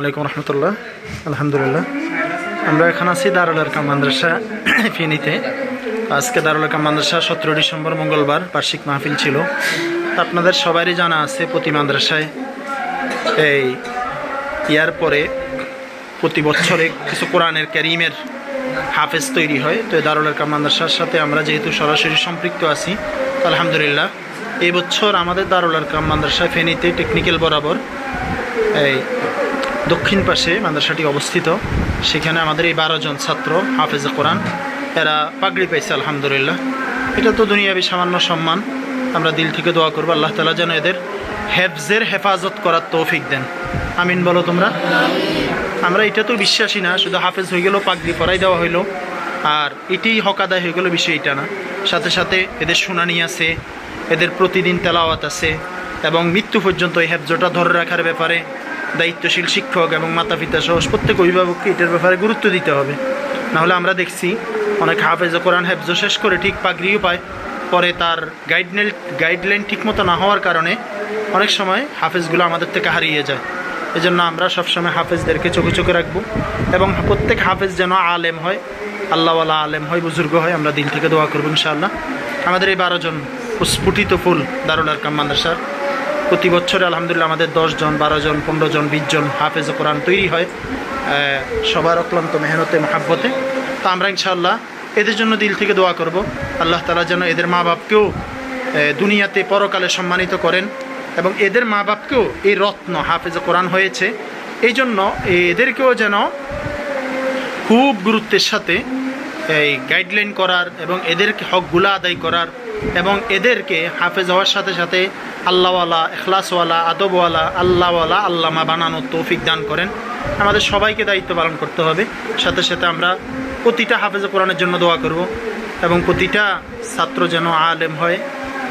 আলাইকুম রহমতুল্লাহ। আলহামদুলিল্লাহ। আমরা এখন আছি দারুল আরকাম মাদ্রাসা ফিনিতে। আজকে দারুল আরকাম মাদ্রাসা সতেরো ডিসেম্বর মঙ্গলবার বার্ষিক মাহফিল ছিল। আপনাদের সবারই জানা আছে প্রতি মাদ্রাসায় এই ইয়ার পরে প্রতি বছরে কিছু কোরআনের ক্যারিমের হাফেজ তৈরি হয়। তো দারুল আরকাম মাদ্রাসার সাথে আমরা যেহেতু সরাসরি সম্পৃক্ত আছি আলহামদুলিল্লাহ। এই বছর আমাদের দারুল আরকাম মাদ্রাসা ফেনীতে টেকনিক্যাল বরাবর এই দক্ষিণ পাশে মাদ্রাসাটি অবস্থিত। সেখানে আমাদের এই বারো জন ছাত্র হাফেজ কোরআন, এরা পাগড়ি পাইছে, আলহামদুলিল্লাহ। এটা তো দুনিয়াবি সামান্য সম্মান। আমরা দিল থেকে দোয়া করব, আল্লাহ তালা যেন এদের হেফজের হেফাজত করার তৌফিক দেন। আমিন বলো তোমরা? আমরা এটা তো বিশ্বাসী না, শুধু হাফেজ হয়ে গেল, পাগড়ি পরাই দেওয়া হইল। আর এটাই হকাদায় হয়ে গেলো বিষয় এটা না। সাথে সাথে এদের শুনানি আছে, এদের প্রতিদিন তেলাওয়াত আছে, এবং মৃত্যু পর্যন্ত এই হেফজটা ধরে রাখার ব্যাপারে দায়িত্বশীল শিক্ষক এবং মাতা পিতা সহ প্রত্যেক অভিভাবককে এটার ব্যাপারে গুরুত্ব দিতে হবে। নাহলে আমরা দেখছি অনেক হাফেজ কোরআন হেফজ শেষ করে ঠিক পাগড়িও পায়। পরে তার গাইডলাইন গাইডলাইন ঠিকমতো না হওয়ার কারণে অনেক সময় হাফেজগুলো আমাদের থেকে হারিয়ে যায়। এজন্য আমরা সবসময় হাফেজদেরকে চোখে চোখে রাখব এবং প্রত্যেক হাফেজ যেন আলেম হয়, আল্লাহওয়ালা আলেম হয়, বুজুর্গ হয়, আমরা দিল থেকে দোয়া করব ইনশাআল্লাহ। আমাদের এই বারোজন স্ফুটিত ফুল দারুল আরকাম মাদ্রাসার প্রতি বছরে আলহামদুলিল্লাহ আমাদের জন, বারো জন, পনেরো জন, বিশ জন হাফেজ কোরআন তৈরি হয় সবার অক্লান্ত মেহনতে, মহাব্বতে। তো আমরা ইনশাআল্লাহ এদের জন্য দিল থেকে দোয়া করব। আল্লাহ তালা যেন এদের মা বাপকেও দুনিয়াতে পরকালে সম্মানিত করেন এবং এদের মা বাপকেও এই রত্ন হাফেজ কোরআন হয়েছে। এই জন্য এদেরকেও যেন খুব গুরুত্বের সাথে এই গাইডলাইন করার এবং এদেরকে হকগুলো আদায় করার এবং এদেরকে হাফেজ হওয়ার সাথে সাথে আল্লাহওয়ালা এখলাসওয়ালা আদবওয়ালা, আল্লাহওয়ালা, আল্লামা বানানোর তৌফিক দান করেন। আমাদের সবাইকে দায়িত্ব পালন করতে হবে। সাথে সাথে আমরা প্রতিটা হাফেজ কোরআনের জন্য দোয়া করব এবং প্রতিটা ছাত্র যেন আলেম হয়,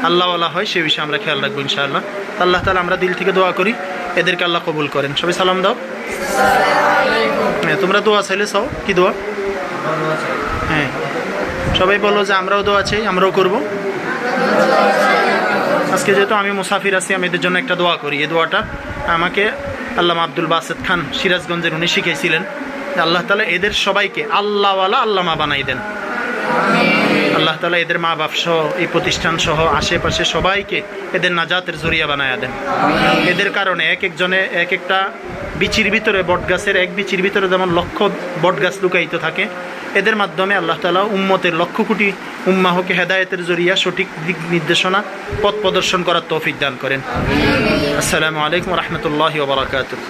আল্লাহওয়ালা হয়, সে বিষয়ে আমরা খেয়াল রাখব ইনশাআল্লাহ। আল্লাহ তালা আমরা দিল থেকে দোয়া করি, এদেরকে আল্লাহ কবুল করেন। সবাই সালাম দাও। হ্যাঁ তোমরা দোয়া চাইলে চাও। কি দোয়া? হ্যাঁ। সবাই বলো যে আমরাও দোয়া চাই, আমরাও করব। আজকে যেহেতু আমি মুসাফির আছি আমি এদের জন্য একটা দোয়া করি। এই দোয়াটা আমাকে আল্লামা আব্দুল বাসেদ খান সিরাজগঞ্জের উনি শিখেছিলেন আল্লাহ তালা এদের সবাইকে আল্লাহওয়ালা আল্লামা বানাই দেন। আল্লাহ তালা এদের মা বাপ সহ এই প্রতিষ্ঠান সহ আশেপাশে সবাইকে এদের নাজাতের জরিয়া বানায়া দেন। এদের কারণে এক একজনে এক একটা বিচির ভিতরে বটগাছের এক বিচির ভিতরে যেমন লক্ষ বটগাছ লুকায়িত থাকে, এদের মাধ্যমে আল্লাহ তালা উম্মতের লক্ষ কোটি উম্মাহকে হেদায়তের জরিয়া, সঠিক দিক নির্দেশনা, পথ প্রদর্শন করার তৌফিক দান করেন। আসসালামু আলাইকুম রহমতুল্লাহ বারাকাতুহ।